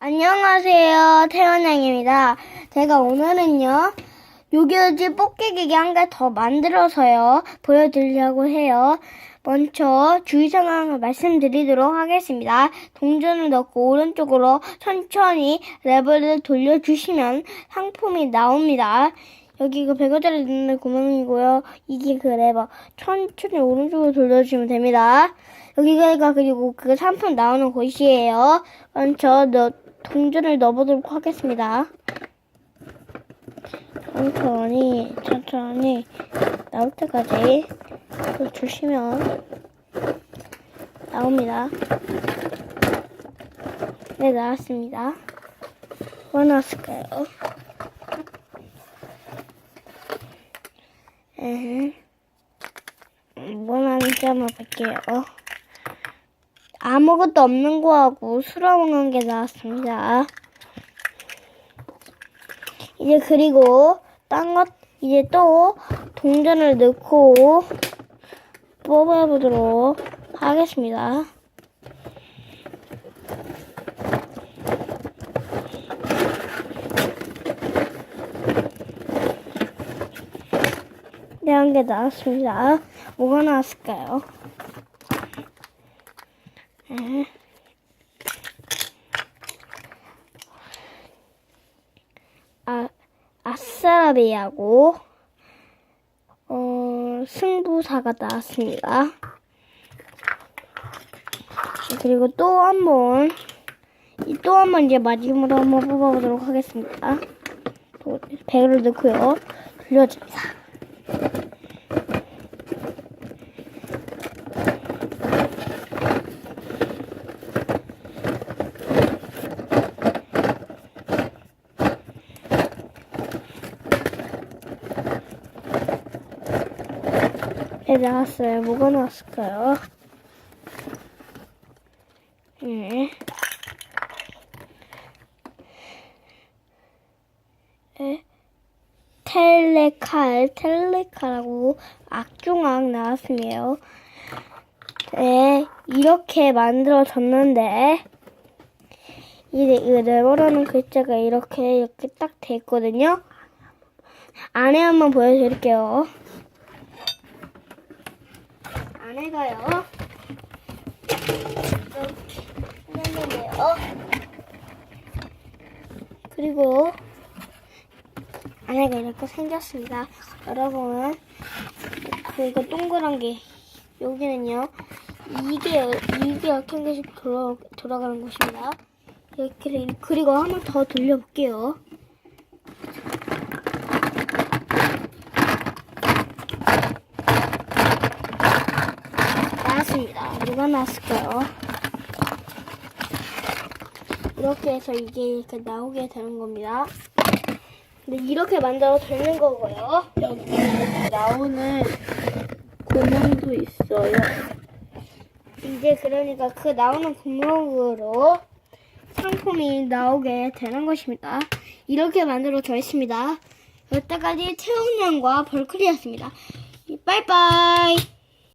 안녕하세요. 태원양입니다. 제가 오늘은요, 요기요지 뽑기기기 한개 더 만들어서요, 보여드리려고 해요. 먼저 주의 상황을 말씀드리도록 하겠습니다. 동전을 넣고 오른쪽으로 천천히 레버를 돌려주시면 상품이 나옵니다. 여기 그 100원짜리 넣는 구멍이고요. 이게 그 레버. 천천히 오른쪽으로 돌려주시면 됩니다. 여기가 그리고 그 상품 나오는 곳이에요. 먼저 넣, 동전을 넣어보도록 하겠습니다. 천천히, 천천히 나올 때까지 주시면 나옵니다. 네, 나왔습니다. 뭐 나왔을까요? 에헤. 뭐 나왔는지 한번 볼게요. 아무것도 없는 거하고 수라먹는 게 나왔습니다. 이제 그리고 딴 것 이제 또 동전을 넣고 뽑아보도록 하겠습니다. 네, 한 개 나왔습니다. 뭐가 나왔을까요? 네. 아, 아싸라비하고 어, 승부사가 나왔습니다. 그리고 또 한 번, 이또한 번 이제 마지막으로 한번 뽑아보도록 하겠습니다. 또 배를 넣고요. 돌려줍니다. 나왔어요. 뭐가 나왔을까요? 네. 에, 텔레칼, 텔레칼하고 악중악 나왔습니다. 네, 이렇게 만들어졌는데, 이, 이 레버라는 글자가 이렇게, 이렇게 딱 돼 있거든요. 안에 한번 보여드릴게요. 안에가요. 이렇게 생겼는데요. 그리고 안에가 이렇게 생겼습니다. 여러분, 그리고 동그란 게 여기는요. 이게 이게 한 개씩 돌아 돌아가는 곳입니다. 이렇게 그리고 한번 더 돌려볼게요. 나왔습니다. 누가 나왔을까요? 이렇게 해서 이게 이렇게 나오게 되는 겁니다. 근데 이렇게 만들어 되는 거고요. 여기 나오는 구멍도 있어요. 이제 그러니까 그 나오는 구멍으로 상품이 나오게 되는 것입니다. 이렇게 만들어져 있습니다. 여기까지 태훈양과 벌클이었습니다. 빠이빠이.